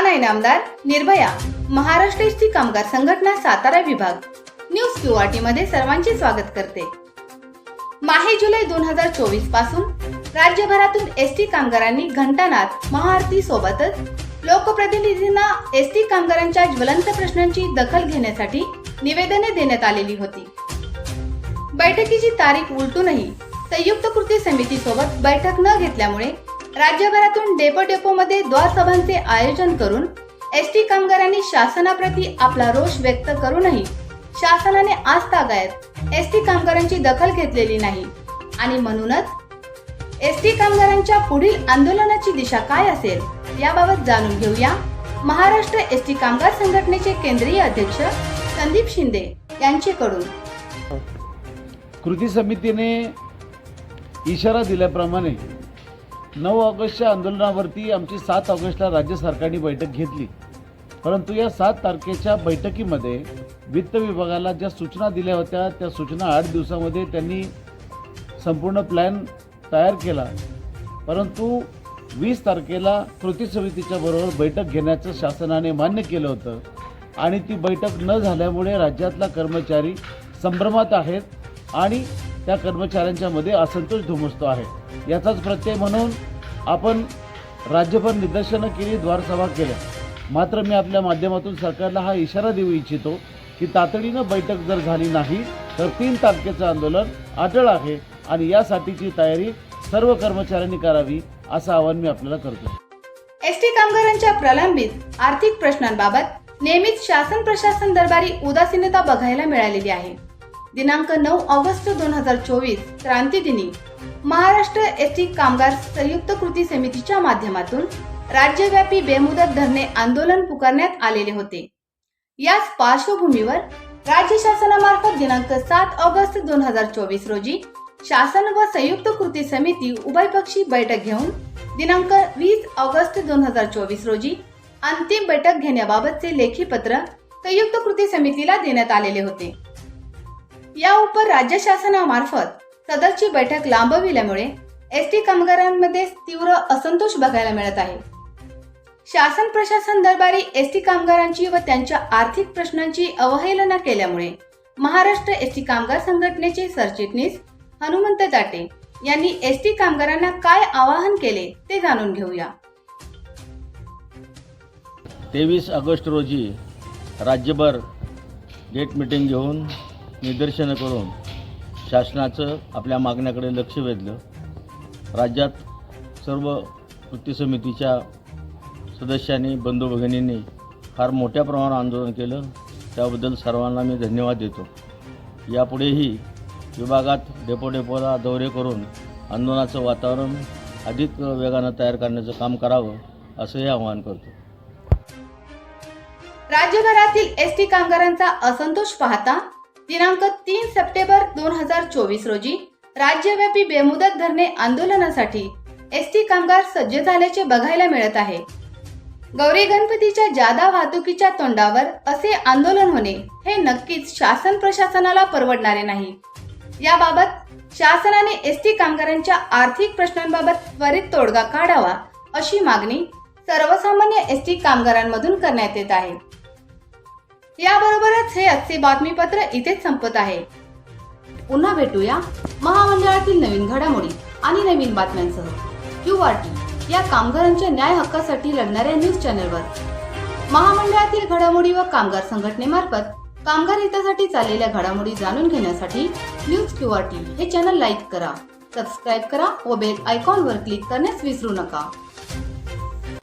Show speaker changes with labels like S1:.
S1: Rehana Inamdar Nirbhaya Maharashtra ST कामगार संघटना सातारा विभाग. न्यूज क्यूआरटी मध्ये सर्वांचे स्वागत करते. माहे जुलै दोन हजार चोवीसपासून राज्यभरातून एसटी कामगारांनी घंटानाथ महाआरती सोबतच लोकप्रतिनिधींना एसटी कामगारांच्या ज्वलंत प्रश्नांची दखल घेण्यासाठी निवेदने देण्यात आलेली होती. बैठकीची तारीख उलटूनही संयुक्त कृती समिती सोबत बैठक न घेतल्यामुळे राज्यभरातून डेपो डेपोमध्ये द्वारसभांचे आयोजन करून एस टी कामगारांनी शासनाप्रती आपला रोष व्यक्त करूनही शासनाने आज तागायत एस टी कामगारांची दखल घेतलेली नाही. आणि म्हणूनच एस टी कामगारांच्या पुढील आंदोलनाची दिशा काय असेल याबाबत जाणून घेऊया महाराष्ट्र एस टी कामगार संघटनेचे केंद्रीय अध्यक्ष संदीप शिंदे यांचेकडून.
S2: कृती समितीने इशारा दिल्याप्रमाणे नऊ ऑगस्टच्या आंदोलनावरती आमची सात ऑगस्टला राज्य सरकारने बैठक घेतली. परंतु या सात तारखेच्या बैठकीमध्ये वित्त विभागाला ज्या सूचना दिल्या होत्या त्या सूचना आठ दिवसामध्ये त्यांनी संपूर्ण प्लॅन तयार केला. परंतु वीस तारखेला कृती समितीच्या बरोबर बैठक घेण्याचं शासनाने मान्य केलं होतं आणि ती बैठक न झाल्यामुळे राज्यातला कर्मचारी संभ्रमात आहेत आणि त्या कर्मचाऱ्यांच्या मध्ये असंतोष धुमसतो आहे. याचाच प्रत्यय म्हणून आपण राज्यभर निदर्शनं केली द्वारसभा केल्या. मात्र मी आपल्या माध्यमातून सरकारला हा इशारा देऊ इच्छितो की तातडीनं बैठक जर झाली नाही तर तीन तारखेचं आंदोलन अटळ आहे आणि यासाठीची तयारी सर्व कर्मचाऱ्यांनी करावी असं आवाहन मी आपल्याला करतो
S1: एस टी कामगारांच्या प्रलंबित आर्थिक प्रश्नांबाबत नेहमीच शासन प्रशासन दरबारी उदासीनता बघायला मिळालेली आहे. दिनांक नऊ ऑगस्ट दोन हजार चोवीस क्रांती दिनी. महाराष्ट्र एस टी कामगार संयुक्त कृती समितीच्या माध्यमातून राज्यव्यापी बेमुदत धरणे आंदोलन पुकारण्यात आलेले होते. याच पार्श्वभूमीवर राज्य शासनामार्फत दिनांक सात ऑगस्ट दोन हजार चोवीस रोजी शासन व संयुक्त कृती समिती उभयपक्षी बैठक घेऊन दिनांक वीस ऑगस्ट दोन हजार चोवीस रोजी अंतिम बैठक घेण्याबाबतचे लेखी पत्र संयुक्त कृती समितीला देण्यात आलेले होते. या उपर राज्य शासनामार्फत सदरची बैठक लांबविल्यामुळे एस टी कामगारांमध्ये तीव्र असंतोष बघायला मिळत आहे. शासन प्रशासन दरबारी एस टी कामगारांची व त्यांच्या आर्थिक प्रश्नांची अवहेलना केल्यामुळे महाराष्ट्र एस टी कामगार संघटनेचे सरचिटणीस हनुमंत जाटे यांनी एस टी कामगारांना काय आवाहन केले ते जाणून घेऊया.
S3: तेवीस ऑगस्ट रोजी राज्यभर गेट मिटिंग घेऊन निदर्शनं करून शासनाचं आपल्या मागण्याकडे लक्ष वेधलं. राज्यात सर्व कृती समितीच्या सदस्यांनी बंधू भगिनींनी फार मोठ्या प्रमाणावर आंदोलन केलं. त्याबद्दल सर्वांना मी धन्यवाद देतो. यापुढेही विभागात डेपो डेपोला दौरे करून आंदोलनाचं वातावरण अधिक वेगानं तयार करण्याचं काम करावं असंही आवाहन करतो.
S1: राज्यभरातील एस टी कामगारांचा असंतोष पाहता दिनांक तीन सप्टेंबर दोन हजार चोवीस रोजी राज्यव्यापी बेमुदत धरणे आंदोलनासाठी एस टी कामगार सज्ज झाल्याचे बघायला मिळत आहे. गौरी गणपतीच्या जादा वाहतुकीच्या तोंडावर असे आंदोलन होणे हे नक्कीच शासन प्रशासनाला परवडणारे नाही. याबाबत शासनाने एस टी कामगारांच्या आर्थिक प्रश्नांबाबत त्वरित तोडगा काढावा अशी मागणी सर्वसामान्य एस टी कामगारांमधून करण्यात येत आहे. याबरोबरच हे आजचे बातमीपत्र इथेच संपत आहे. पुन्हा भेटूया महामंडळातील नवीन घडामोडी आणि नवीन बातम्यांसह. क्यू आर टी या कामगारांच्या न्याय हक्कासाठी लढणाऱ्या न्यूज चॅनलवर. महामंडळातील घडामोडी व कामगार संघटनेमार्फत कामगार हितासाठी चाललेल्या घडामोडी जाणून घेण्यासाठी न्यूज क्यू आर टी हे चॅनल लाईक करा सबस्क्राईब करा व बेल आयकॉनवर क्लिक करण्यास विसरू नका.